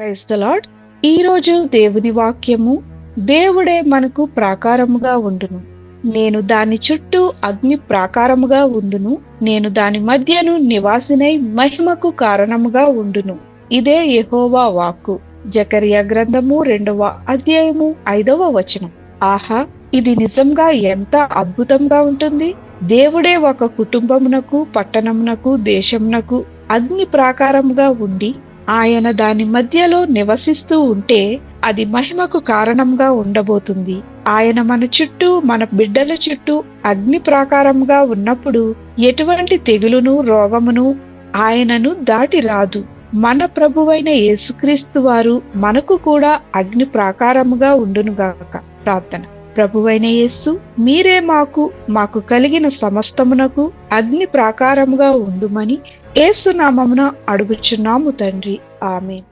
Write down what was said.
Praise the ఈ రోజు దేవుని వాక్యము దేవుడే మనకు ప్రాకారముగా ఉండును. నేను దాని చుట్టూ అగ్ని ప్రాకారముగా ఉండును. నేను దాని మధ్యను నివాసినై మహిమకు కారణముగా ఉండును. ఇదే యహోవా వాక్కు. జకరియా గ్రంథము రెండవ అధ్యాయము ఐదవ వచనం. ఆహా ఇది నిజంగా ఎంత అద్భుతంగా ఉంటుంది. దేవుడే ఒక కుటుంబమునకు పట్టణమునకు దేశమునకు అగ్ని ప్రాకారముగా ఉండి ఆయన దాని మధ్యలో నివసిస్తూ ఉంటే అది మహిమకు కారణంగా ఉండబోతుంది. ఆయన మన చుట్టూ మన బిడ్డల చుట్టూ అగ్ని ప్రాకారంగా ఉన్నప్పుడు ఎటువంటి తెగులును రోగమును ఆయనను దాటి రాదు. మన ప్రభువైన యేసుక్రీస్తు వారు మనకు కూడా అగ్ని ప్రాకారముగా ఉండునుగాక ప్రార్థన. ప్రభువైన యేసు మీరే మాకు మాకు కలిగిన సమస్తమునకు అగ్ని ప్రాకారముగా ఉండుమని ఏసునామమున అడుగుచున్నాము తండ్రి. ఆమె